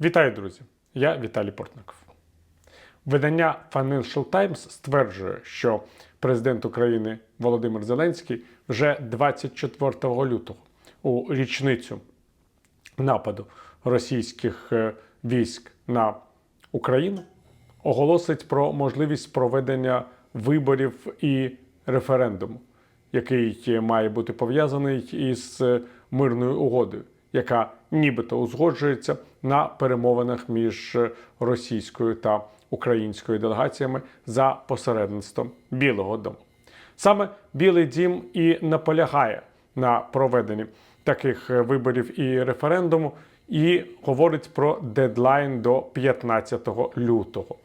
Вітаю, друзі! Я Віталій Портников. Видання Financial Times стверджує, що президент України Володимир Зеленський вже 24 лютого у річницю нападу російських е, військ на Україну оголосить про можливість проведення виборів і референдуму, який має бути пов'язаний із е, мирною угодою, яка нібито узгоджується на перемовинах між е, російською та українською делегаціями за посередництвом Білого Дому. Саме Білий Дім і наполягає на проведенні таких е, виборів і референдуму, і говорить про дедлайн до 15 лютого.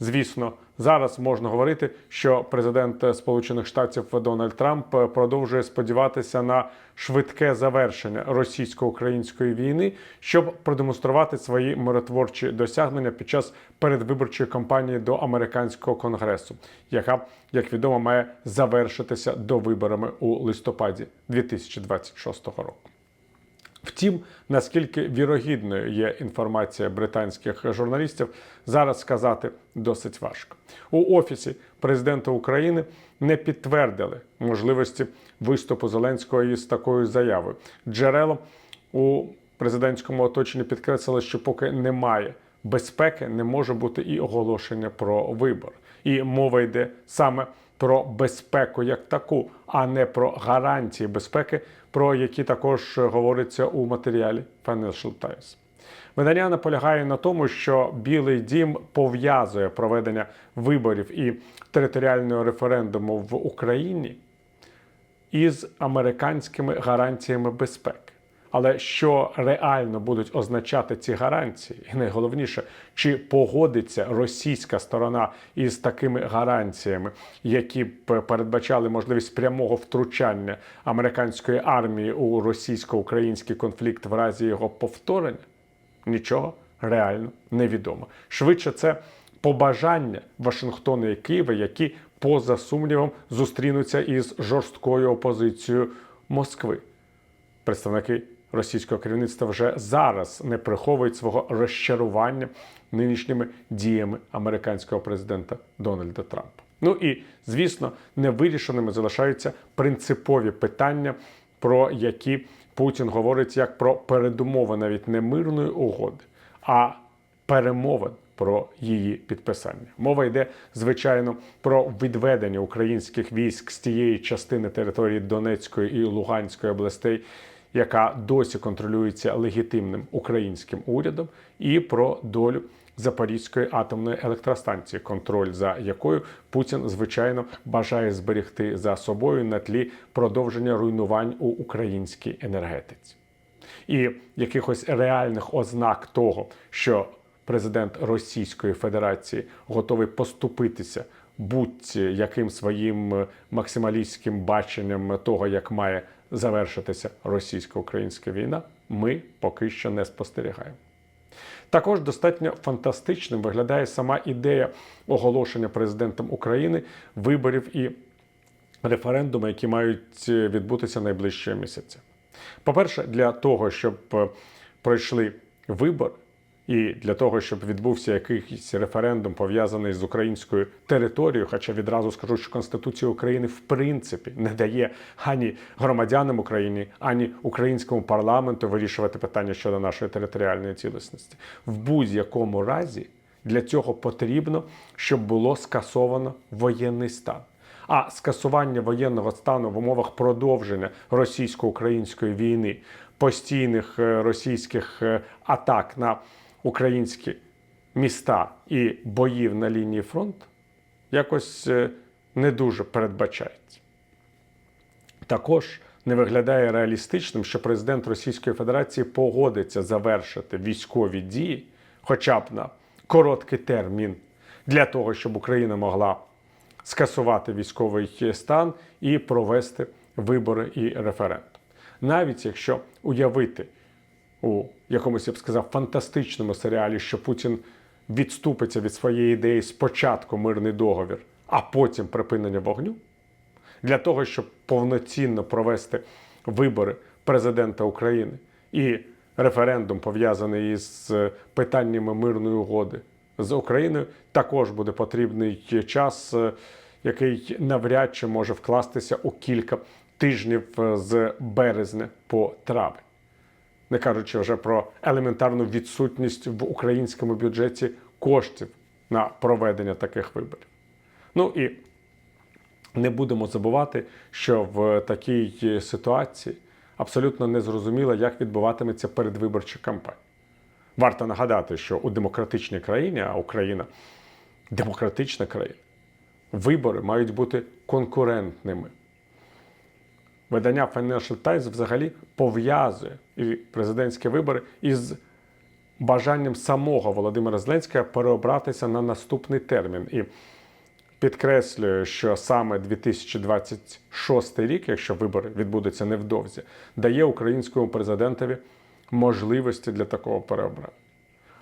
Звісно, зараз можна говорити, що президент Сполучених Штатів Дональд Трамп продовжує сподіватися на швидке завершення російсько-української війни, щоб продемонструвати свої миротворчі досягнення під час передвиборчої кампанії до американського конгресу, яка, як відомо, має завершитися до виборами у листопаді 2026 року. Втім, наскільки вірогідною є інформація британських журналістів, зараз сказати досить важко. У офісі президента України не підтвердили можливості виступу Зеленського із такою заявою. Джерело у президентському оточенні підкреслило, що поки немає безпеки, не може бути і оголошення про вибор. І мова йде саме про безпеку як таку, а не про гарантії безпеки, про які також говориться у матеріалі Financial Times. Видання наполягає на тому, що Білий Дім пов'язує проведення виборів і територіального референдуму в Україні із американськими гарантіями безпеки. Але що реально будуть означати ці гарантії, і найголовніше, чи погодиться російська сторона із такими гарантіями, які б передбачали можливість прямого втручання американської армії у російсько-український конфлікт в разі його повторення, нічого реально невідомо. Швидше це побажання Вашингтона і Києва, які поза сумнівом зустрінуться із жорсткою опозицією Москви. Представники російського керівництва вже зараз не приховують свого розчарування нинішніми діями американського президента Дональда Трампа. Ну і звісно, невирішеними залишаються принципові питання, про які Путін говорить як про передумови навіть не мирної угоди, а перемовин про її підписання. Мова йде, звичайно, про відведення українських військ з тієї частини території Донецької і Луганської областей, яка досі контролюється легітимним українським урядом, і про долю Запорізької атомної електростанції, контроль за якою Путін звичайно бажає зберегти за собою на тлі продовження руйнувань у українській енергетиці. І якихось реальних ознак того, що президент Російської Федерації готовий поступитися будь-яким своїм максималістським баченням того, як має завершитися російсько-українська війна, ми поки що не спостерігаємо. Також достатньо фантастичним виглядає сама ідея оголошення президентом України виборів і референдуму, які мають відбутися найближчого місяця. По-перше, для того, щоб пройшли вибори, і для того, щоб відбувся якийсь референдум пов'язаний з українською територією, хоча відразу скажу, що Конституція України в принципі не дає ані громадянам України, ані українському парламенту вирішувати питання щодо нашої територіальної цілісності. В будь-якому разі для цього потрібно, щоб було скасовано воєнний стан. А скасування воєнного стану в умовах продовження російсько-української війни, постійних е, російських е, атак на українські міста і боїв на лінії фронту якось е, не дуже передбачається. Також не виглядає реалістичним, що президент Російської Федерації погодиться завершити військові дії, хоча б на короткий термін, для того, щоб Україна могла скасувати військовий стан і провести вибори і референдум. Навіть якщо уявити у якомусь я б сказав фантастичному серіалі, що Путін відступиться від своєї ідеї спочатку мирний договір, а потім припинення вогню, для того, щоб повноцінно провести вибори президента України і референдум, пов'язаний із е, питаннями мирної угоди з Україною, також буде потрібний час, е, який навряд чи може вкластися у кілька тижнів е, з березня по травень. Не кажучи вже про елементарну відсутність в українському бюджеті коштів на проведення таких виборів. Ну і не будемо забувати, що в такій ситуації абсолютно незрозуміло, як відбуватиметься передвиборча кампанія. Варто нагадати, що у демократичній країні, а Україна демократична країна, вибори мають бути конкурентними. Видання Financial Times взагалі пов'язує і президентські вибори із бажанням самого Володимира Зеленського переобратися на наступний термін. І підкреслюю, що саме 2026 рік, якщо вибори відбудуться невдовзі, дає українському президентові можливості для такого переобрання.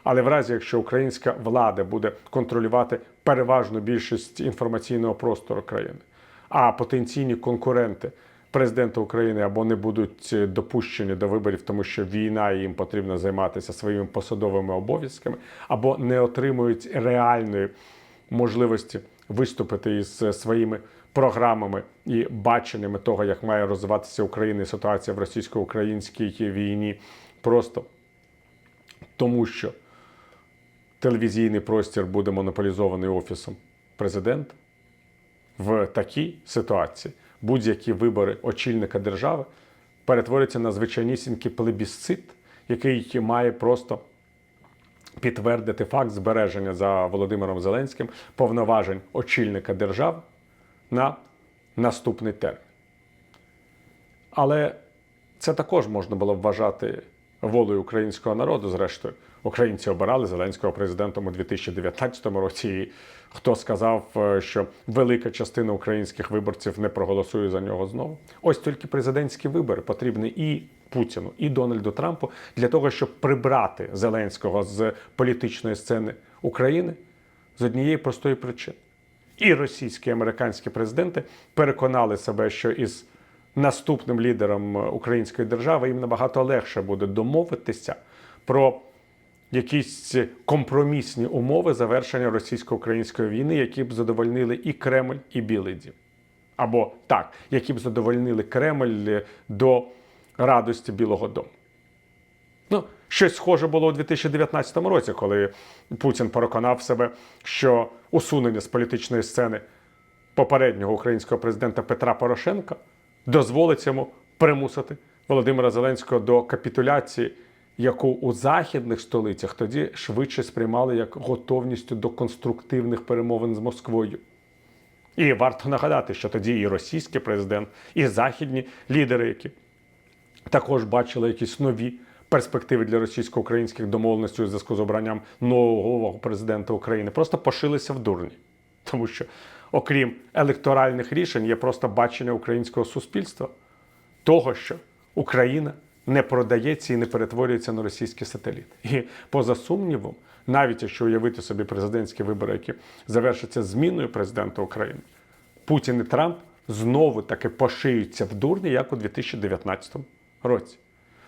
Але в разі, якщо українська влада буде контролювати переважну більшість інформаційного простору країни, а потенційні конкуренти президента України або не будуть допущені до виборів, тому що війна і їм потрібно займатися своїми посадовими обов'язками, або не отримують реальної можливості виступити із своїми програмами і баченнями того, як має розвиватися Україна і ситуація в російсько-українській війні, просто тому що телевізійний простір буде монополізований офісом президента. В такій ситуації будь-які вибори очільника держави перетворюються на звичайнісінький плебісцит, який має просто підтвердити факт збереження за Володимиром Зеленським повноважень очільника держави на наступний термін. Але це також можна було вважати волею українського народу. Зрештою, українці обирали Зеленського президентом у 2019 році. І хто сказав, е, що велика частина українських виборців не проголосує за нього знову? Ось тільки президентські вибори потрібні і Путіну, і Дональду Трампу для того, щоб прибрати Зеленського з політичної сцени України з однієї простої причини. І російські і американські президенти переконали себе, що із наступним лідером української держави їм набагато легше буде домовитися про якісь компромісні умови завершення російсько-української війни, які б задовольнили і Кремль, і Білий Дім. Або так, які б задовольнили Кремль до радості Білого Дому. Ну, щось схоже було у 2019 році, коли Путін переконав себе, що усунення з політичної сцени попереднього українського президента Петра Порошенка дозволить йому примусити Володимира Зеленського до капітуляції, яку у західних столицях тоді швидше сприймали як готовністю до конструктивних перемовин з Москвою. І варто нагадати, що тоді і російський президент, і західні лідери, які також бачили якісь нові перспективи для російсько-українських домовленостей у зв'язку з обранням нового президента України, просто пошилися в дурні. Тому що, окрім електоральних рішень, є просто бачення українського суспільства того, що Україна не продається і не перетворюється на російський сателіт. І поза сумнівом, навіть якщо уявити собі президентські вибори, які завершаться зміною президента України, Путін і Трамп знову таки пошиються в дурні, як у 2019 році.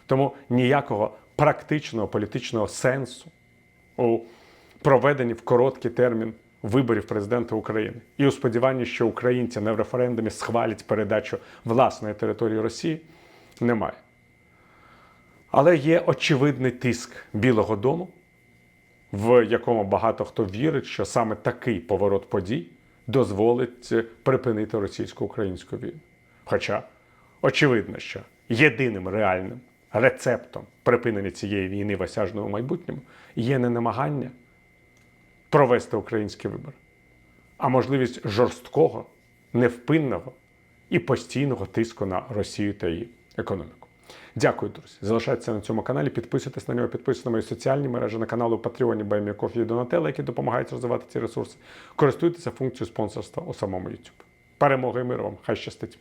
Тому ніякого практичного політичного сенсу у проведенні в короткий термін виборів президента України і у сподіванні, що українці на референдумі схвалять передачу власної території Росії, немає. Але є очевидний тиск Білого Дому, в якому багато хто вірить, що саме такий поворот подій дозволить припинити російсько-українську війну. Хоча очевидно, що єдиним реальним рецептом припинення цієї війни в осяжному майбутньому є не намагання провести українські вибори, а можливість жорсткого, невпинного і постійного тиску на Росію та її економіку. Дякую, друзі. Залишайтеся на цьому каналі, підписуйтесь на нього, підписуйтесь на мої соціальні мережі на каналу Patreon, Баймі і Донателла, які допомагають розвивати ці ресурси. Користуйтеся функцією спонсорства у самому YouTube. Перемоги і миру вам! Хай щастить!